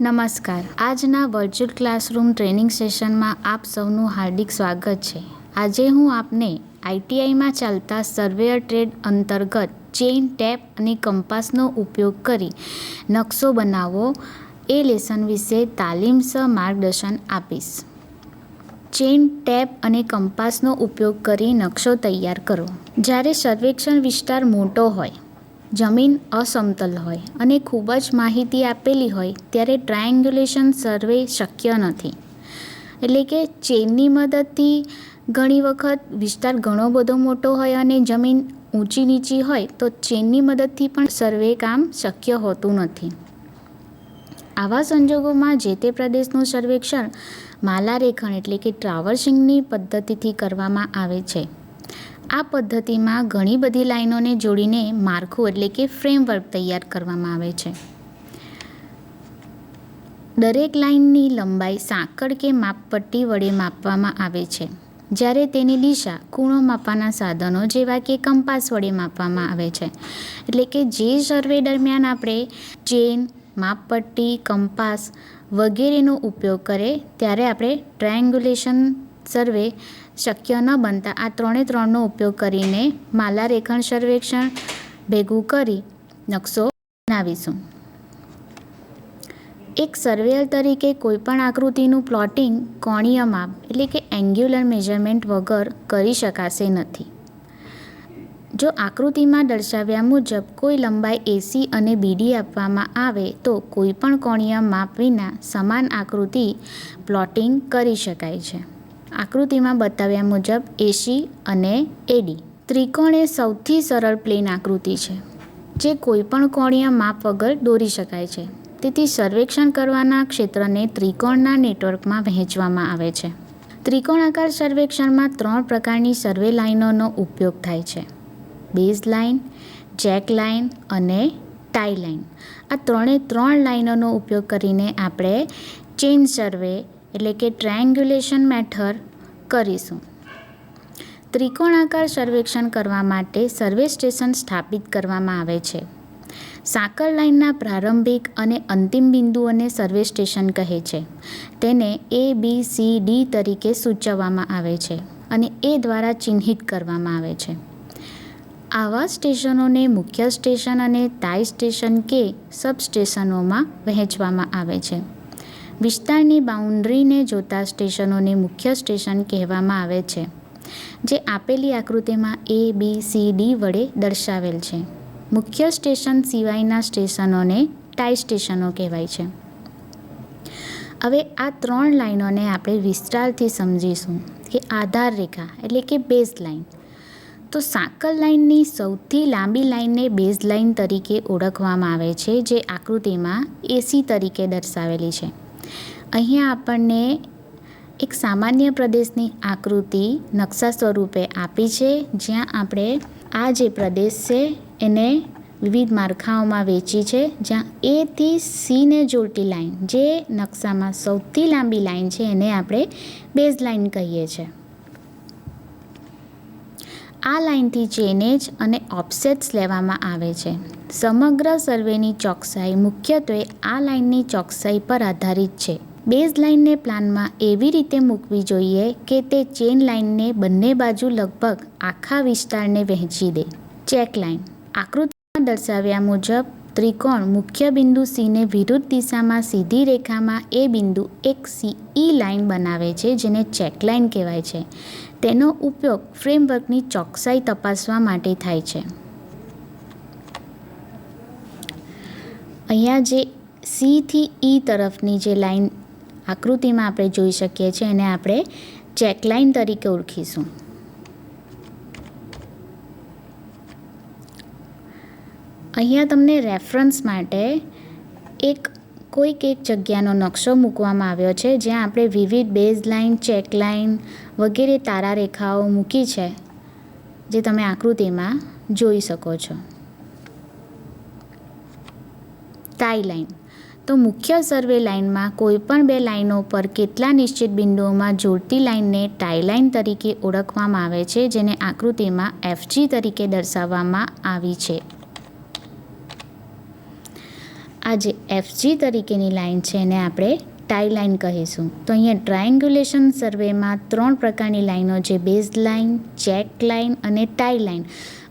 નમસ્કાર. આજના virtual classroom training સેશનમાં આપ સૌનું હાર્દિક સ્વાગત છે. આજે હું આપને આઈટીઆઈમાં ચાલતા સર્વેયર ટ્રેડ અંતર્ગત ચેઇન, ટેપ અને કંપાસનો ઉપયોગ કરી નકશો બનાવવો એ લેસન વિશે તાલીમસર માર્ગદર્શન આપીશ. ચેઇન, ટેપ અને કંપાસનો ઉપયોગ કરી નકશો તૈયાર કરો. જ્યારે સર્વેક્ષણ વિસ્તાર મોટો હોય જમીન અસમતલ હોય અને ખૂબ જ માહિતી આપેલી હોય ત્યારે ટ્રાયંગ્યુલેશન સર્વે શક્ય નથી. એટલે કે ચેનની મદદથી ઘણી વખત વિસ્તાર ઘણો બધો મોટો હોય અને જમીન ઊંચી નીચી હોય તો ચેનની મદદથી પણ સર્વે કામ શક્ય હોતું નથી. આવા સંજોગોમાં જે તે પ્રદેશનું સર્વેક્ષણ માલારેખણ એટલે કે ટ્રાવર્સિંગની પદ્ધતિથી કરવામાં આવે છે. આ પદ્ધતિમાં ઘણી બધી લાઈનોને જોડીને માળખું એટલે કે ફ્રેમવર્ક તૈયાર કરવામાં આવે છે. દરેક લાઇનની લંબાઈ સાંકળ કે માપપટ્ટી વડે માપવામાં આવે છે. જ્યારે તેની દિશા ખૂણો માપવાના સાધનો જેવા કે કંપાસ વડે માપવામાં આવે છે. એટલે કે જે સર્વે દરમિયાન આપણે ચેન, માપપટ્ટી, કંપાસ વગેરેનો ઉપયોગ કરે, ત્યારે આપણે ટ્રાયંગ્યુલેશન સર્વે શક્ય ન બનતા આ ત્રણે ત્રણનો ઉપયોગ કરીને માલા રેખણ સર્વેક્ષણ ભેગું કરી નકશો બનાવીશું. એક સર્વેયર તરીકે કોઈપણ આકૃતિનું પ્લોટિંગ કોણીય માપ એટલે કે એંગ્યુલર મેઝરમેન્ટ વગર કરી શકાશે નથી. જો આકૃતિમાં દર્શાવ્યા મુજબ કોઈ લંબાઈ એસી અને બીડી આપવામાં આવે તો કોઈપણ કોણીય માપ વિના સમાન આકૃતિ પ્લોટિંગ કરી શકાય છે. આકૃતિમાં બતાવ્યા મુજબ એસી અને એડી ત્રિકોણ એ સૌથી સરળ પ્લેન આકૃતિ છે, જે કોઈપણ કોણીય માપ વગર દોરી શકાય છે. તેથી સર્વેક્ષણ કરવાના ક્ષેત્રને ત્રિકોણના નેટવર્કમાં વહેંચવામાં આવે છે. ત્રિકોણાકાર સર્વેક્ષણમાં ત્રણ પ્રકારની સર્વે લાઇનોનો ઉપયોગ થાય છે. બેઝ લાઇન, જેક લાઇન અને ટાઈ લાઇન. આ ત્રણે ત્રણ લાઇનોનો ઉપયોગ કરીને આપણે ચેન સર્વે એટલે કે ટ્રાયંગ્યુલેશન મેથડ કરીશું. ત્રિકોણાકાર સર્વેક્ષણ કરવા માટે સર્વે સ્ટેશન સ્થાપિત કરવામાં આવે છે. સાંકળ લાઇનના પ્રારંભિક અને અંતિમ બિંદુઓને સર્વે સ્ટેશન કહે છે. તેને એ બી સી ડી તરીકે સૂચવવામાં આવે છે અને એ દ્વારા ચિહ્નિત કરવામાં આવે છે. આવા સ્ટેશનોને મુખ્ય સ્ટેશન અને તાઈ સ્ટેશન કે સબ સ્ટેશનોમાં વહેંચવામાં આવે છે. વિસ્તારની બાઉન્ડ્રીને જોતા સ્ટેશનોને મુખ્ય સ્ટેશન કહેવામાં આવે છે, જે આપેલી આકૃતિમાં એ બી સી ડી વડે દર્શાવેલ છે. મુખ્ય સ્ટેશન સિવાયના સ્ટેશનોને ટાઈ સ્ટેશનો કહેવાય છે. હવે આ ત્રણ લાઈનોને આપણે વિસ્તારથી સમજીશું કે આધાર રેખા એટલે કે બેઝ લાઇન તો સાંકળ લાઇનની સૌથી લાંબી લાઇનને બેઝ લાઇન તરીકે ઓળખવામાં આવે છે, જે આકૃતિમાં એસી તરીકે દર્શાવેલી છે. અહીંયા આપણને એક સામાન્ય પ્રદેશની આકૃતિ નકશા સ્વરૂપે આપી છે, જ્યાં આપણે આ જે પ્રદેશ છે એને વિવિધ માળખાઓમાં વેચી છે, જ્યાં એથી સીને જોડતી લાઈન, જે નકશામાં સૌથી લાંબી લાઈન છે એને આપણે બેઝ લાઈન કહીએ છીએ આ લાઇનથી ચેનેજ અને ઓફસેટ્સ લેવામાં આવે છે. સમગ્ર સર્વેની ચોકસાઈ મુખ્યત્વે આ લાઇનની ચોકસાઈ પર આધારિત છે. બેઝ લાઇનને પ્લાનમાં એવી રીતે મૂકવી જોઈએ કે તે ચેન લાઇનને બંને બાજુ લગભગ આખા વિસ્તારને વહેંચી દે. Check line. આકૃતિમાં દર્શાવ્યા મુજબ, ત્રિકોણ મુખ્ય બિંદુ સીને વિરુદ્ધ દિશામાં સીધી રેખામાં એ બિંદુ એક સીઈ લાઇન બનાવે છે, જેને ચેક લાઇન કહેવાય છે. તેનો ઉપયોગ ફ્રેમવર્કની ચોકસાઈ તપાસવા માટે થાય છે. અહીંયા જે સીથી ઈ તરફની જે લાઈન આકૃતિમાં આપણે જોઈ શકીએ છીએ, એને આપણે ચેક લાઇન તરીકે ઓળખીશું. અહીંયા તમને રેફરન્સ માટે એક, કોઈક એક જગ્યાનો નકશો મૂકવામાં આવ્યો છે, જ્યાં આપણે વિવિધ બેઝ લાઇન ચેક લાઇન વગેરે તારા રેખાઓ મૂકી છે, જે તમે આકૃતિમાં જોઈ શકો છો. ટાઈ લાઇન તો મુખ્ય સર્વે લાઇનમાં કોઈપણ બે લાઇનો પર કેટલા નિશ્ચિત બિંદુઓમાં જોડતી લાઇનને ટાઈ લાઇન તરીકે ઓળખવામાં આવે છે, જેને આકૃતિમાં એફજી તરીકે દર્શાવવામાં આવી છે. આ જે એફજી તરીકેની લાઇન છે, એને આપણે ટાઈ લાઇન કહીશું. તો અહીંયા ટ્રાયંગ્યુલેશન સર્વેમાં ત્રણ પ્રકારની લાઇનો છે, બેઝ લાઇન, ચેક લાઇન અને ટાઈ લાઈન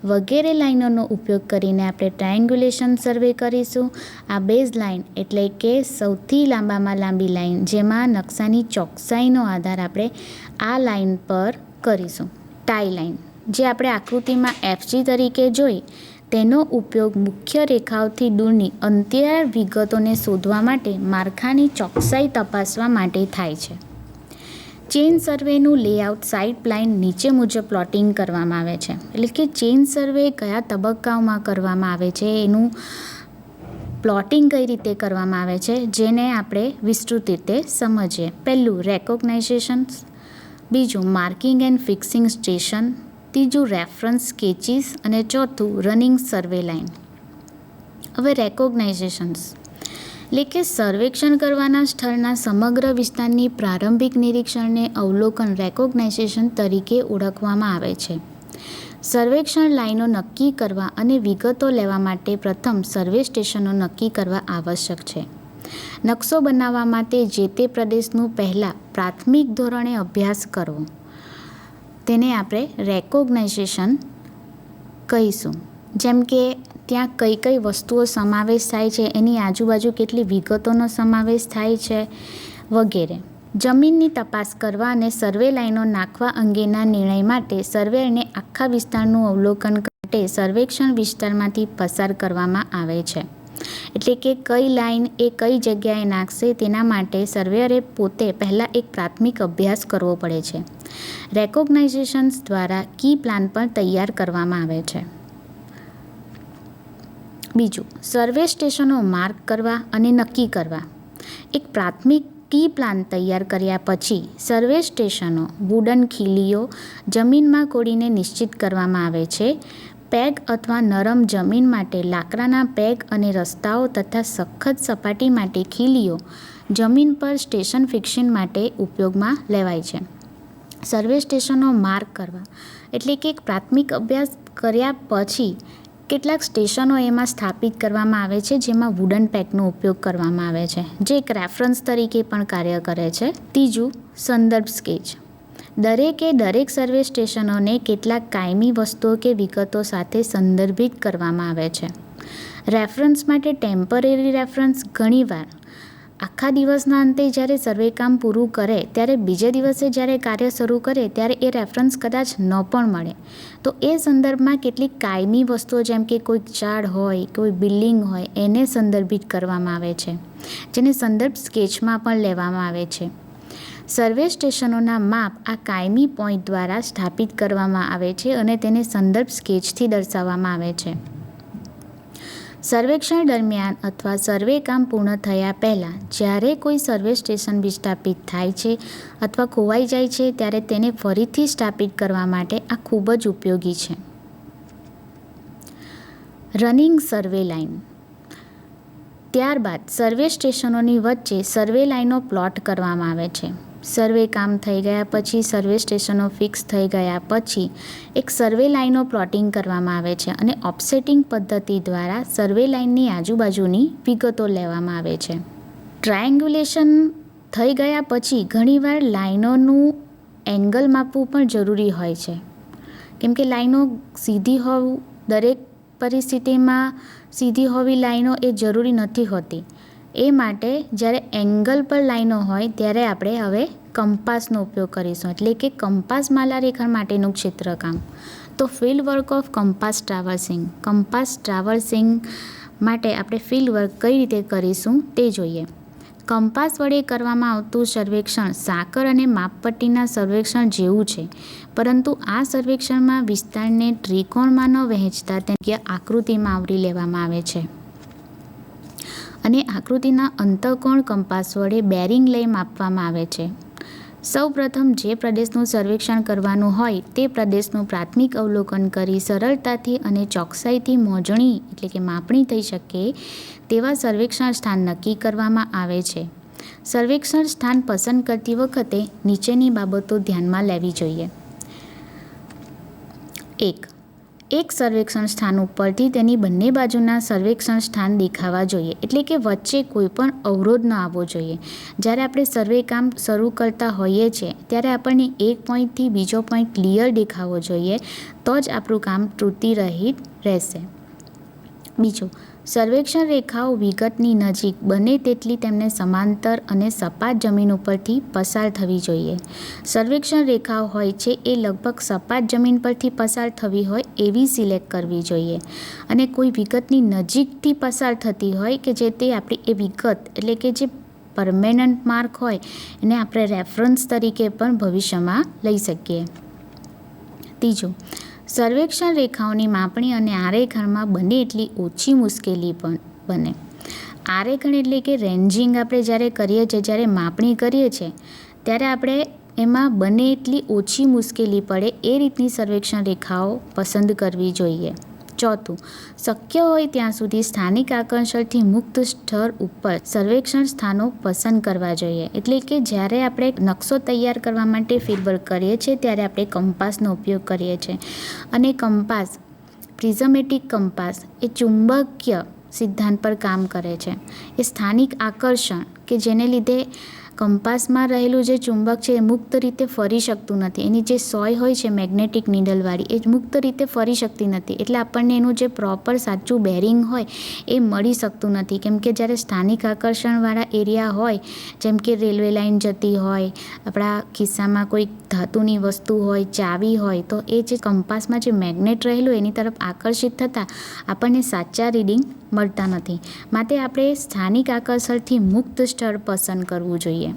વગેરે લાઈનોનો ઉપયોગ કરીને આપણે ટ્રાયંગ્યુલેશન સર્વે કરીશું. આ બેઝ લાઇન એટલે કે સૌથી લાંબામાં લાંબી લાઈન જેમાં નકશાની ચોકસાઈનો આધાર આપણે આ લાઇન પર કરીશું. ટાઈ લાઈન જે આપણે આકૃતિમાં એફજી તરીકે જોઈ, તેનો ઉપયોગ મુખ્ય રેખાઓથી દૂરની અંત્યાર વિગતોને શોધવા માટે માળખાની ચોકસાઈ તપાસવા માટે થાય છે. ચેઇન સર્વેનું લેઆઉટ સાઇટ પ્લાન નીચે મુજબ પ્લોટિંગ કરવામાં આવે છે. એટલે કે ચેઇન સર્વે કયા તબક્કાઓમાં કરવામાં આવે છે, એનું પ્લોટિંગ કઈ રીતે કરવામાં આવે છે, જેને આપણે વિસ્તૃત રીતે સમજીએ. પહેલું રેકોગ્નાઇઝેશન બીજું માર્કિંગ એન્ડ ફિક્સિંગ સ્ટેશન ત્રીજું રેફરન્સ સ્કેચીસ અને ચોથું રનિંગ સર્વે લાઇન હવે રેકોગ્નાઇઝેશન્સ એટલે કે સર્વેક્ષણ કરવાના સ્થળના સમગ્ર વિસ્તારની પ્રારંભિક નિરીક્ષણને અવલોકન રેકોગ્નાઇઝેશન તરીકે ઓળખવામાં આવે છે. સર્વેક્ષણ લાઈનો નક્કી કરવા અને વિગતો લેવા માટે પ્રથમ સર્વે સ્ટેશનો નક્કી કરવા આવશ્યક છે. નકશો બનાવવા માટે જે તે પ્રદેશનું પહેલાં પ્રાથમિક ધોરણે અભ્યાસ કરવો. તેને આપણે રેકોગ્નાઇઝેશન કહીશું. જેમ કે ત્યાં કઈ કઈ વસ્તુઓ સમાવેશ થાય છે, એની આજુબાજુ કેટલી વિગતોનો સમાવેશ થાય છે વગેરે. જમીનની તપાસ કરવા અને સર્વે લાઈનો નાખવા અંગેના નિર્ણય માટે સર્વેયરને આખા વિસ્તારનું અવલોકન માટે સર્વેક્ષણ વિસ્તારમાંથી પસાર કરવામાં આવે છે. એટલે કે કઈ લાઈન એ કઈ જગ્યાએ નાખશે તેના માટે સર્વેયરે પોતે પહેલાં એક પ્રાથમિક અભ્યાસ કરવો પડે છે. રેકોગ્નાઇઝેશન્સ દ્વારા કી પ્લાન પણ તૈયાર કરવામાં આવે છે. બીજું, સર્વે સ્ટેશનો માર્ક કરવા અને નક્કી કરવા. એક પ્રાથમિક કી પ્લાન તૈયાર કર્યા પછી સર્વે સ્ટેશનો વુડન ખીલીઓ જમીનમાં કોડીને નિશ્ચિત કરવામાં આવે છે. પેગ અથવા નરમ જમીન માટે લાકડાના પેગ અને રસ્તાઓ તથા સખત સપાટી માટે ખીલીઓ જમીન પર સ્ટેશન ફિક્સિંગ માટે ઉપયોગમાં લેવાય છે. સર્વે સ્ટેશનો માર્ક કરવા એટલે કે એક પ્રાથમિક અભ્યાસ કર્યા પછી કેટલાક સ્ટેશનો એમાં સ્થાપિત કરવામાં આવે છે, જેમાં વુડન પેકનો ઉપયોગ કરવામાં આવે છે. જે એક રેફરન્સ તરીકે પણ કાર્ય કરે છે. ત્રીજું, સંદર્ભ સ્કેચ દરેકે દરેક સર્વે સ્ટેશનોને કેટલાક કાયમી વસ્તુઓ કે વિગતો સાથે સંદર્ભિત કરવામાં આવે છે. રેફરન્સ માટે ટેમ્પરરી રેફરન્સ ઘણીવાર આખા દિવસના અંતે જ્યારે સર્વે કામ પૂરું કરે, ત્યારે બીજે દિવસે જ્યારે કાર્ય શરૂ કરે, ત્યારે એ રેફરન્સ કદાચ ન પણ મળે. તો એ સંદર્ભમાં કેટલીક કાયમી વસ્તુઓ જેમ કે કોઈ ઝાડ હોય, કોઈ બિલ્ડિંગ હોય, એને સંદર્ભિત કરવામાં આવે છે. જેને સંદર્ભ સ્કેચમાં પણ લેવામાં આવે છે. સર્વે સ્ટેશનોના માપ આ કાયમી પોઈન્ટ દ્વારા સ્થાપિત કરવામાં આવે છે અને તેને સંદર્ભ સ્કેચથી દર્શાવવામાં આવે છે. સર્વેક્ષણ દરમિયાન અથવા સર્વે કામ પૂર્ણ થયા પહેલાં જ્યારે કોઈ સર્વે સ્ટેશન વિસ્થાપિત થાય છે અથવા ખોવાઈ જાય છે ત્યારે તેને ફરીથી સ્થાપિત કરવા માટે આ ખૂબ જ ઉપયોગી છે. Running survey line. ત્યારબાદ સર્વે સ્ટેશનોની વચ્ચે સર્વે લાઇનો પ્લોટ કરવામાં આવે છે. સર્વે કામ થઈ ગયા પછી સર્વે સ્ટેશનો ફિક્સ થઈ ગયા પછી એક સર્વે લાઇનો પ્લોટિંગ કરવામાં આવે છે અને ઓફસેટિંગ પદ્ધતિ દ્વારા સર્વે લાઇનની આજુબાજુની વિગતો લેવામાં આવે છે. ટ્રાયંગ્યુલેશન થઈ ગયા પછી ઘણીવાર લાઇનોનું એંગલ માપવું પણ જરૂરી હોય છે. કેમ કે લાઇનો સીધી હોવું, દરેક પરિસ્થિતિમાં સીધી હોવી લાઈનો એ જરૂરી નથી હોતી. એ માટે જ્યારે એંગલ પર લાઈનો હોય ત્યારે આપણે હવે કંપાસનો ઉપયોગ કરીશું. એટલે કે કંપાસ માલા માટેનું ક્ષેત્રકામ. તો field work of compass traversing compass traversing માટે આપણે ફિલ્ડ વર્ક કઈ રીતે કરીશું તે જોઈએ. કંપાસ વડે કરવામાં આવતું સર્વેક્ષણ સાકર અને માપપટ્ટીના સર્વેક્ષણ જેવું છે. પરંતુ આ સર્વેક્ષણમાં વિસ્તારને ત્રિકોણમાં ન વહેંચતા તેને આકૃતિમાં આવરી લેવામાં આવે છે. અને આકૃતિના અંતઃકોણ કંપાસ વડે બેરિંગ લઈ માપવામાં આવે છે. સૌ પ્રથમ જે પ્રદેશનું સર્વેક્ષણ કરવાનું હોય તે પ્રદેશનું પ્રાથમિક અવલોકન કરી સરળતાથી અને ચોકસાઈથી મોજણી એટલે કે માપણી થઈ શકે તેવા સર્વેક્ષણ સ્થાન નક્કી કરવામાં આવે છે. સર્વેક્ષણ સ્થાન પસંદ કરતી વખતે નીચેની બાબતો ધ્યાનમાં લેવી જોઈએ. એક એક સર્વેક્ષણ સ્થાન ઉપરથી તેની બંને બાજુના સર્વેક્ષણ સ્થાન દેખાવા જોઈએ. એટલે કે વચ્ચે કોઈ પણ અવરોધ ન આવવો જોઈએ. જ્યારે આપણે સર્વે કામ શરૂ કરતા હોઈએ છીએ, ત્યારે આપણને એક પોઈન્ટથી બીજો પોઈન્ટ ક્લિયર દેખાવો જોઈએ, તો જ આપણું કામ ત્રુટિરહિત રહેશે. બીજું સર્વેક્ષણ રેખાઓ વિગતની નજીક બને તેટલી તેમને સમાંતર અને સપાટ જમીન ઉપરથી પસાર થવી જોઈએ. સર્વેક્ષણ રેખાઓ હોય છે એ લગભગ સપાટ જમીન પરથી પસાર થવી હોય એવી સિલેક્ટ કરવી જોઈએ. અને કોઈ વિગતની નજીકથી પસાર થતી હોય કે જે તે આપણી એ વિગત એટલે કે જે પરમેનન્ટ માર્ક હોય એને આપણે રેફરન્સ તરીકે પણ ભવિષ્યમાં લઈ શકીએ. ત્રીજું સર્વેક્ષણ રેખાઓની માપણી અને આરેખણમાં બને એટલી ઓછી મુશ્કેલી પણ બને. આરેખણ એટલે કે રેન્જિંગ આપણે જ્યારે કરીએ છીએ, જ્યારે માપણી કરીએ છીએ, ત્યારે આપણે એમાં બને એટલી ઓછી મુશ્કેલી પડે એ રીતની સર્વેક્ષણ રેખાઓ પસંદ કરવી જોઈએ. ચોથું શક્ય હોય ત્યાં સુધી સ્થાનિક આકર્ષણથી મુક્ત સ્થળ ઉપર સર્વેક્ષણ સ્થાનો પસંદ કરવા જોઈએ. એટલે કે જ્યારે આપણે નકશો તૈયાર કરવા માટે ફીડવર્ક કરીએ છીએ, ત્યારે આપણે કંપાસનો ઉપયોગ કરીએ છીએ. અને કંપાસ, પ્રિઝમેટિક કંપાસ એ ચુંબકીય સિદ્ધાંત પર કામ કરે છે. એ સ્થાનિક આકર્ષણ કે જેને લીધે કંપાસમાં રહેલું જે ચુંબક છે એ મુક્ત રીતે ફરી શકતું નથી. એની જે સોય હોય છે મેગ્નેટિક નીડલવાળી, એ મુક્ત રીતે ફરી શકતી નથી. એટલે આપણને એનું જે પ્રોપર સાચું બેરિંગ હોય એ મળી શકતું નથી. કેમ કે જ્યારે સ્થાનિક આકર્ષણવાળા એરિયા હોય, જેમ કે રેલવે લાઇન જતી હોય, આપણા ખિસ્સામાં કોઈ ધાતુની વસ્તુ હોય, ચાવી હોય, તો એ જે કંપાસમાં જે મેગ્નેટ રહેલું એની તરફ આકર્ષિત થતાં આપણને સાચા રીડિંગ મળતા નથી. માટે આપણે સ્થાનિક આકર્ષણથી મુક્ત સ્થળ પસંદ કરવું જોઈએ.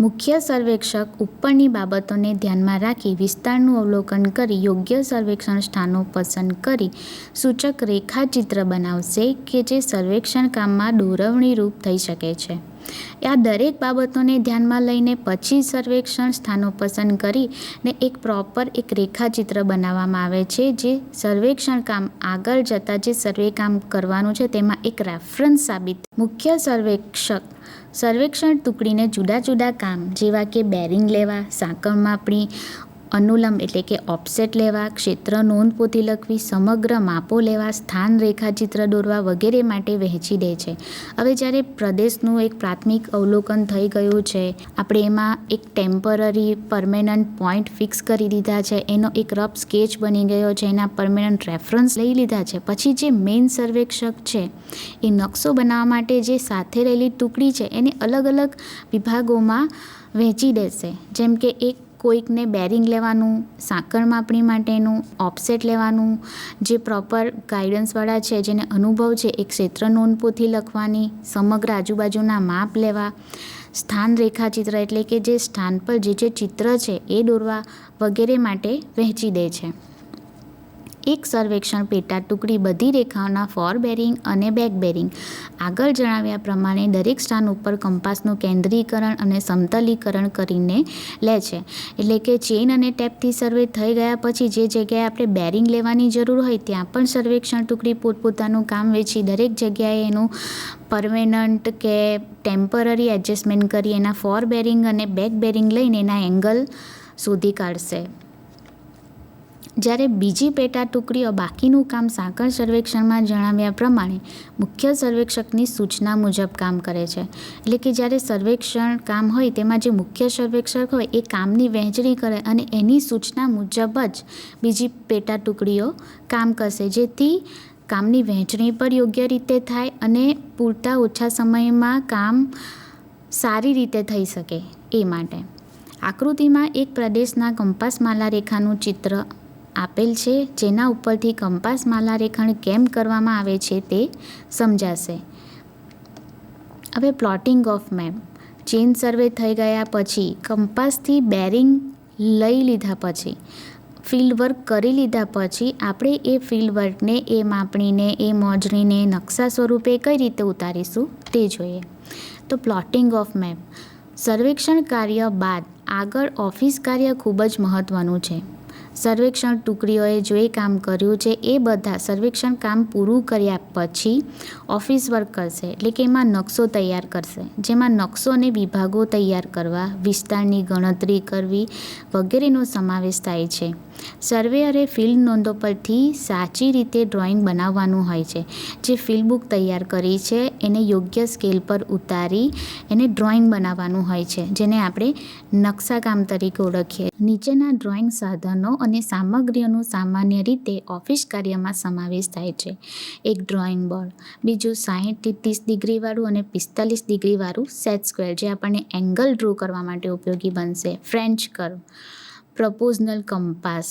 મુખ્ય સર્વેક્ષક ઉપરની બાબતોને ધ્યાનમાં રાખી વિસ્તારનું અવલોકન કરી યોગ્ય સર્વેક્ષણ સ્થાનો પસંદ કરી સૂચક રેખાચિત્ર બનાવશે કે જે સર્વેક્ષણ કામમાં દોરવણી રૂપ થઈ શકે છે. આ દરેક બાબતોને ધ્યાનમાં લઈને પછી સર્વેક્ષણ સ્થાનો પસંદ કરીને એક પ્રોપર એક રેખાચિત્ર બનાવવામાં આવે છે જે સર્વેક્ષણ કામ આગળ જતાં જે સર્વે કામ કરવાનું છે તેમાં એક રેફરન્સ સાબિત મુખ્ય સર્વેક્ષક સર્વેક્ષણ ટુકડીને જુદા જુદા કામ જેવા કે બેરિંગ લેવા સાંકળ માપણી અનુલંબ એટલે કે ઓફસેટ લેવા, ક્ષેત્ર નોંધપોથી લખવી, સમગ્ર માપો લેવા, સ્થાન રેખાચિત્ર દોરવા વગેરે માટે વહેંચી દે છે. હવે જ્યારે પ્રદેશનું એક પ્રાથમિક અવલોકન થઈ ગયું છે, આપણે એમાં એક ટેમ્પરરી પરમેનન્ટ પોઈન્ટ ફિક્સ કરી દીધા છે. એનો એક રફ સ્કેચ બની ગયો છે. એના પરમેનન્ટ રેફરન્સ લઈ લીધા છે. પછી જે મેઇન સર્વેક્ષક છે, એ નકશો બનાવવા માટે જે સાથે રહેલી ટુકડી છે, એને અલગ અલગ વિભાગોમાં વહેંચી દેશે. જેમ કે એક કોઈકને બેરિંગ લેવાનું, સાંકળ માપણી માટેનું, ઓફસેટ લેવાનું, જે પ્રોપર ગાઈડન્સવાળા છે, જેને અનુભવ છે, એ ક્ષેત્ર નોંધપોથી લખવાની, સમગ્ર આજુબાજુના માપ લેવા, સ્થાન રેખાચિત્ર એટલે કે જે સ્થાન પર જે જે ચિત્ર છે, એ દોરવા વગેરે માટે વહેંચી દે છે. એક સર્વેક્ષણ પેટા ટુકડી બધી રેખાઓના ફોર બેરિંગ અને બેક બેરિંગ. આગળ જણાવ્યા પ્રમાણે દરેક સ્થાન ઉપર કંપાસનું કેન્દ્રીકરણ અને સમતલીકરણ કરીને લે છે. એટલે કે ચેન અને ટેપથી સર્વે થઈ ગયા પછી જે જગ્યાએ આપણે બેરિંગ લેવાની જરૂર હોય ત્યાં પણ સર્વેક્ષણ ટુકડી પોતપોતાનું કામ વેચી દરેક જગ્યાએ એનું પરમેનન્ટ કે ટેમ્પરરી એડજસ્ટમેન્ટ કરી એના ફોર બેરિંગ અને બેક બેરિંગ લઈને એના એંગલ શોધી કાઢશે. જ્યારે બીજી પેટા ટુકડીઓ બાકીનું કામ સાંકળ સર્વેક્ષણમાં જણાવ્યા પ્રમાણે મુખ્ય સર્વેક્ષકની સૂચના મુજબ કામ કરે છે. એટલે કે જ્યારે સર્વેક્ષણ કામ હોય તેમાં જે મુખ્ય સર્વેક્ષક હોય એ કામની વહેંચણી કરે અને એની સૂચના મુજબ જ બીજી પેટા ટુકડીઓ કામ કરશે. જેથી કામની વહેંચણી પણ યોગ્ય રીતે થાય અને પૂરતા ઓછા સમયમાં કામ સારી રીતે થઈ શકે એ માટે. આકૃતિમાં એક પ્રદેશના કંપાસ માલા રેખાનું ચિત્ર આપેલ છે, જેના ઉપરથી કંપાસ માલા રેખાણ કેમ કરવામાં આવે છે તે સમજાશે. હવે plotting of map chain survey થઈ ગયા પછી કંપાસથી બેરિંગ લઈ લીધા પછી ફિલ્ડ વર્ક કરી લીધા પછી આપણે એ ફિલ્ડ વર્કને એ માપણીને, એ મોજણીને નકશા સ્વરૂપે કઈ રીતે ઉતારીશું તે જોઈએ. તો પ્લોટિંગ ઓફ મેપ સર્વેક્ષણ કાર્ય બાદ આગળ ઓફિસ કાર્ય ખૂબ જ મહત્ત્વનું છે. સર્વેક્ષણ ટુકડીઓએ જે કામ કર્યું છે એ બધા સર્વેક્ષણ કામ પૂરું કર્યા પછી ઓફિસ વર્ક કરશે, એટલે કે એમાં નકશો તૈયાર કરશે, જેમાં નકશો અને વિભાગો તૈયાર કરવા, વિસ્તારની ગણતરી કરવી વગેરેનો સમાવેશ થાય છે. સર્વેયરે ફિલ્ડ નોંધો પરથી સાચી રીતે ડ્રોઈંગ બનાવવાનું હોય છે. જે ફિલ્ડ બુક તૈયાર કરી છે, એને યોગ્ય સ્કેલ પર ઉતારી એને ડ્રોઈંગ બનાવવાનું હોય છે, જેને આપણે નકશાકામ તરીકે ઓળખીએ. નીચેના ડ્રોઈંગ સાધનો અને સામગ્રીઓનું સામાન્ય રીતે ઓફિસ કાર્યમાં સમાવેશ થાય છે. એક ડ્રોઈંગ બોર્ડ, બીજું સાહીઠથી ત્રીસ ડિગ્રીવાળું અને પિસ્તાલીસ ડિગ્રીવાળું સેટ સ્ક્વેર, જે આપણને એંગલ ડ્રો કરવા માટે ઉપયોગી બનશે. French curve proportional compass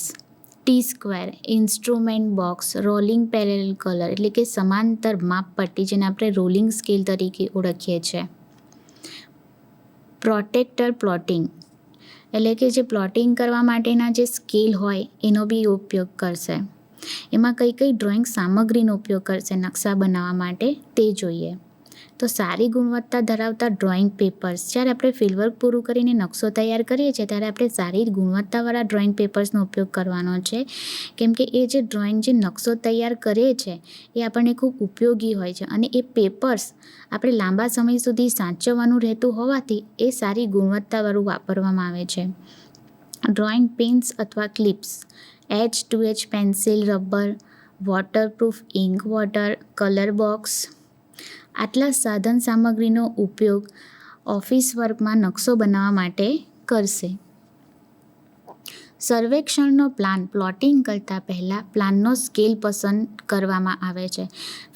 T square instrument box rolling parallel ruler એટલે કે સમાંતર માપપટ્ટી જેને આપણે રોલિંગ સ્કેલ તરીકે ઓળખીએ છીએ. પ્રોટેક્ટર પ્લોટિંગ એટલે કે જે પ્લોટિંગ કરવા માટેના જે સ્કેલ હોય એનો બી ઉપયોગ કરશે. એમાં કઈ કઈ ડ્રોઈંગ સામગ્રીનો ઉપયોગ કરશે નકશા બનાવવા માટે તે જોઈએ. તો સારી ગુણવત્તા ધરાવતા ડ્રોઈંગ પેપર્સ જ્યારે આપણે ફિલ્ડવર્ક પૂરું કરીને નકશો તૈયાર કરીએ છીએ ત્યારે આપણે સારી ગુણવત્તાવાળા ડ્રોઈંગ પેપર્સનો ઉપયોગ કરવાનો છે. કેમ કે એ જે ડ્રોઈંગ જે નકશો તૈયાર કરીએ છે એ આપણને ખૂબ ઉપયોગી હોય છે અને એ પેપર્સ આપણે લાંબા સમય સુધી સાચવવાનું રહેતું હોવાથી એ સારી ગુણવત્તાવાળું વાપરવામાં આવે છે. ડ્રોઈંગ પેન્સ અથવા clips H two H pencil rubber waterproof ink water colour box આટલા સાધન સામગ્રીનો ઉપયોગ ઓફિસ વર્કમાં નકશો બનાવવા માટે કરશે. સર્વેક્ષણનો પ્લાન પ્લોટિંગ કરતાં પહેલાં પ્લાનનો સ્કેલ પસંદ કરવામાં આવે છે.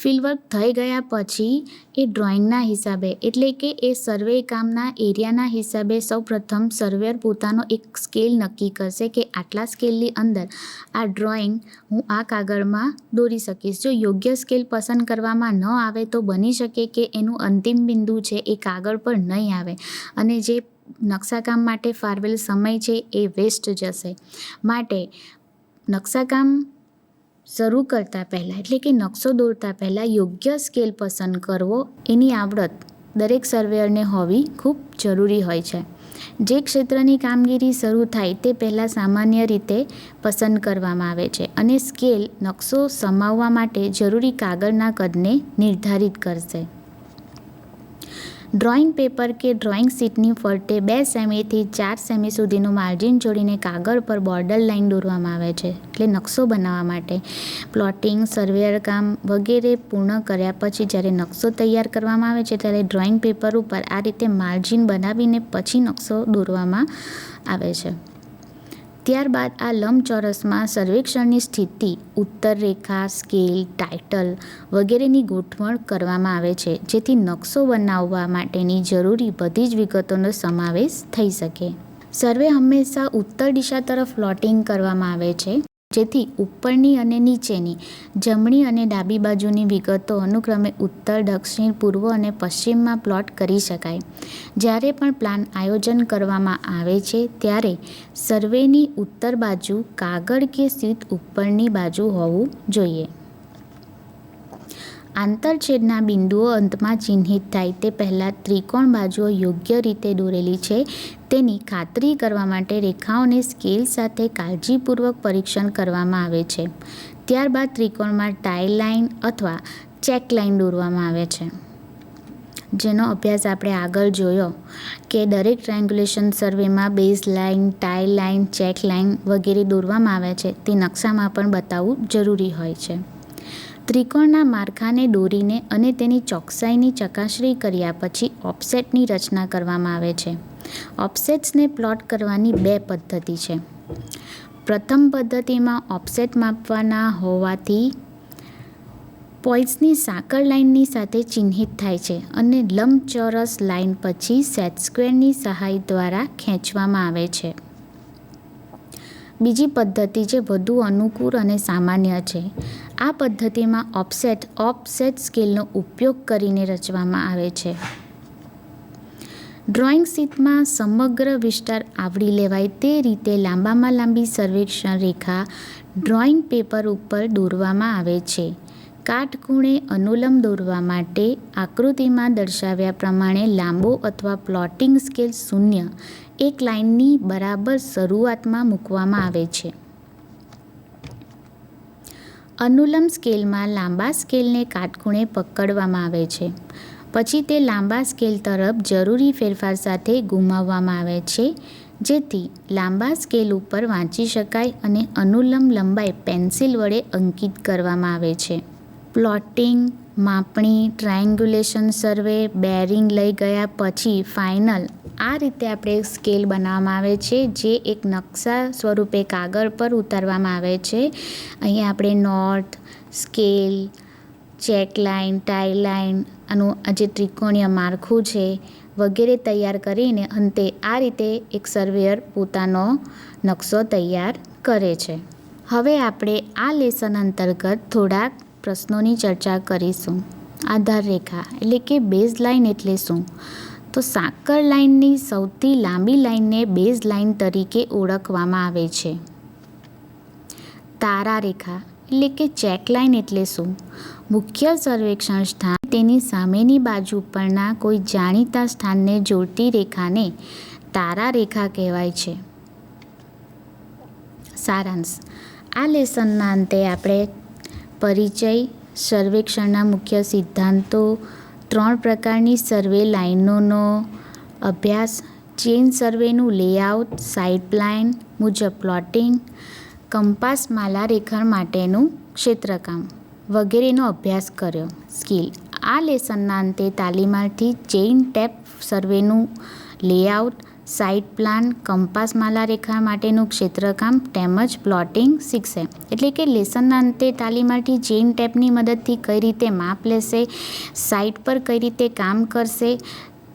ફિલ્ડવર્ક થઈ ગયા પછી એ ડ્રોઈંગના હિસાબે એટલે કે એ સર્વે કામના એરિયાના હિસાબે સૌપ્રથમ સર્વેયર પોતાનો એક સ્કેલ નક્કી કરશે કે આટલા સ્કેલની અંદર આ ડ્રોઈંગ હું આ કાગળમાં દોરી શકીશ. જો યોગ્ય સ્કેલ પસંદ કરવામાં ન આવે તો બની શકે કે એનું અંતિમ બિંદુ છે એ કાગળ પર નહીં આવે. અને જે નકશાકામ માટે ફાળવેલ સમય છે એ વેસ્ટ જશે. માટે નકશાકામ શરૂ કરતાં પહેલાં, એટલે કે નકશો દોરતા પહેલાં યોગ્ય સ્કેલ પસંદ કરવો એની આવડત દરેક સર્વેયરને હોવી ખૂબ જરૂરી હોય છે. જે ક્ષેત્રની કામગીરી શરૂ થાય તે પહેલાં સામાન્ય રીતે પસંદ કરવામાં આવે છે અને સ્કેલ નકશો સમાવવા માટે જરૂરી કાગળના કદને નિર્ધારિત કરશે. ડ્રોઈંગ પેપર કે ડ્રોઈંગ શીટની ફરતે બે સેમીથી ચાર સેમી સુધીનું માર્જિન જોડીને કાગળ પર બોર્ડર લાઇન દોરવામાં આવે છે, એટલે નકશો બનાવવા માટે. પ્લોટિંગ, સર્વેયર કામ વગેરે પૂર્ણ કર્યા પછી જ્યારે નકશો તૈયાર કરવામાં આવે છે ત્યારે ડ્રોઈંગ પેપર ઉપર આ રીતે માર્જિન બનાવીને પછી નકશો દોરવામાં આવે છે. ત્યારબાદ આ લંબચોરસમાં સર્વેક્ષણની સ્થિતિ ઉત્તર રેખા સ્કેલ, ટાઇટલ વગેરેની ગોઠવણ કરવામાં આવે છે, જેથી નકશો બનાવવા માટેની જરૂરી બધી જ વિગતોનો સમાવેશ થઈ શકે. સર્વે હંમેશા ઉત્તર દિશા તરફ પ્લોટિંગ કરવામાં આવે છે. જેથી ઉપરની અને નીચેની જમણી અને ડાબી બાજુની વિગતો અનુક્રમે ઉત્તર, દક્ષિણ, પૂર્વ અને પશ્ચિમમાં પ્લોટ કરી શકાય. જ્યારે પણ પ્લાન આયોજન કરવામાં આવે છે, ત્યારે સર્વેની ઉત્તર બાજુ કાગળ કે સીટ ઉપરની બાજુ હોવું જોઈએ. આંતરછેદના બિંદુઓ અંતમાં ચિહ્નિત થાય તે પહેલાં ત્રિકોણ બાજુઓ યોગ્ય રીતે દોરેલી છે. તેની ખાતરી કરવા માટે રેખાઓને સ્કેલ સાથે કાળજીપૂર્વક પરીક્ષણ કરવામાં આવે છે. ત્યારબાદ ત્રિકોણમાં ટાઈ લાઇન અથવા ચેક લાઇન દોરવામાં આવે છે. જેનો અભ્યાસ આપણે આગળ જોયો કે દરેક triangulation સર્વેમાં base line tie line, check line વગેરે દોરવામાં આવે છે. તે નકશામાં પણ બતાવવું જરૂરી હોય છે. ત્રિકોણના માળખાને દોરીને અને તેની ચોકસાઈની ચકાસણી કર્યા પછી ઓફસેટની રચના કરવામાં આવે છે. ઓફસેટ્સને પ્લોટ કરવાની બે પદ્ધતિ છે. પ્રથમ પદ્ધતિમાં ઓફસેટ માપવાના હોવાથી પોઇન્ટ્સની સાંકળ લાઇનની સાથે ચિહ્નિત થાય છે અને લંબચોરસ લાઇન પછી સેટ સ્ક્વેરની સહાય દ્વારા ખેંચવામાં આવે છે. બીજી પદ્ધતિ જે વધુ અનુકૂળ અને સામાન્ય છે. આ પદ્ધતિમાં ઓફસેટ ઓફસેટ સ્કેલનો ઉપયોગ કરીને રચવામાં આવે છે. ડ્રોઈંગ શીટમાં સમગ્ર વિસ્તાર આવરી લેવાય તે રીતે લાંબામાં લાંબી સર્વેક્ષણ રેખા ડ્રોઈંગ પેપર ઉપર દોરવામાં આવે છે. કાટખૂણે અનુલંબ દોરવા માટે આકૃતિમાં દર્શાવ્યા પ્રમાણે લાંબો અથવા પ્લોટિંગ સ્કેલ શૂન્ય એક લાઇનની બરાબર શરૂઆતમાં મૂકવામાં આવે છે. અનુલમ સ્કેલમાં લાંબા સ્કેલને કાટખૂણે પકડવામાં આવે છે. પછી તે લાંબા સ્કેલ તરફ જરૂરી ફેરફાર સાથે ગુમાવવામાં આવે છે, જેથી લાંબા સ્કેલ ઉપર વાંચી શકાય અને અનુલમ લંબાઈ પેન્સિલ વડે અંકિત કરવામાં આવે છે. પ્લોટિંગ માપણી ટ્રાયંગ્યુલેશન સર્વે, બેરિંગ લઈ ગયા પછી ફાઇનલ આ રીતે આપણે સ્કેલ બનાવવામાં આવે છે, જે એક નકશા સ્વરૂપે કાગળ પર ઉતારવામાં આવે છે. અહીંયા આપણે north scale, check line tie line, આનું જે ત્રિકોણીય માળખું છે વગેરે તૈયાર કરીને અંતે આ રીતે એક સર્વેયર પોતાનો નકશો તૈયાર કરે છે. હવે આપણે આ લેસન અંતર્ગત થોડાક પ્રશ્નોની ચર્ચા કરીશું. આધાર રેખા એટલે કે બેઝ લાઇન એટલે શું? તો સાંકળ લાઇનની સૌથી લાંબી લાઇનને બેઝ લાઇન તરીકે ઓળખવામાં આવે છે. તારા રેખા એટલે કે ચેક લાઇન એટલે શું? મુખ્ય સર્વેક્ષણ સ્થાન તેની સામેની બાજુ પરના કોઈ જાણીતા સ્થાનને જોડતી રેખાને તારા રેખા કહેવાય છે. સારાંશ. આ લેસનના અંતે આપણે પરિચય, સર્વેક્ષણના મુખ્ય સિદ્ધાંતો, ત્રણ પ્રકારની સર્વે લાઇનોનો અભ્યાસ ચેન સર્વેનું લેઆઉટ સાઇડ પ્લાન મુજબ પ્લોટિંગ કંપાસ માલા રેખણ માટેનું ક્ષેત્રકામ વગેરેનો અભ્યાસ કર્યો. સ્કિલ. આ લેસનના અંતે તાલીમાર્થી ચેઇન ટેપ સર્વેનું લેઆઉટ સાઇટ પ્લાન કંપાસ માલા રેખા માટેનું ક્ષેત્રકામ તેમજ પ્લોટિંગ શીખશે. એટલે કે લેસનના અંતે તાલીમાર્થી ચેઇન ટેપની મદદથી કઈ રીતે માપ લેશે સાઇટ પર કઈ રીતે કામ કરશે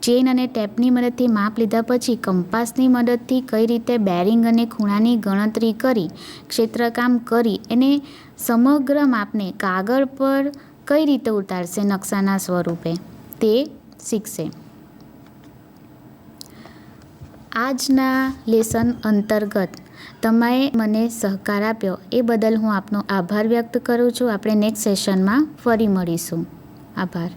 ચેન અને ટેપની મદદથી માપ લીધા પછી કંપાસની મદદથી કઈ રીતે બેરિંગ અને ખૂણાની ગણતરી કરી, ક્ષેત્રકામ કરી એને સમગ્ર માપને કાગળ પર કઈ રીતે ઉતારશે નકશાના સ્વરૂપે તે શીખશે. આજના લેસન અંતર્ગત તમે મને સહકાર આપ્યો એ બદલ હું આપનો આભાર વ્યક્ત કરું છું. આપણે નેક્સ્ટ સેશનમાં ફરી મળીશું. આભાર.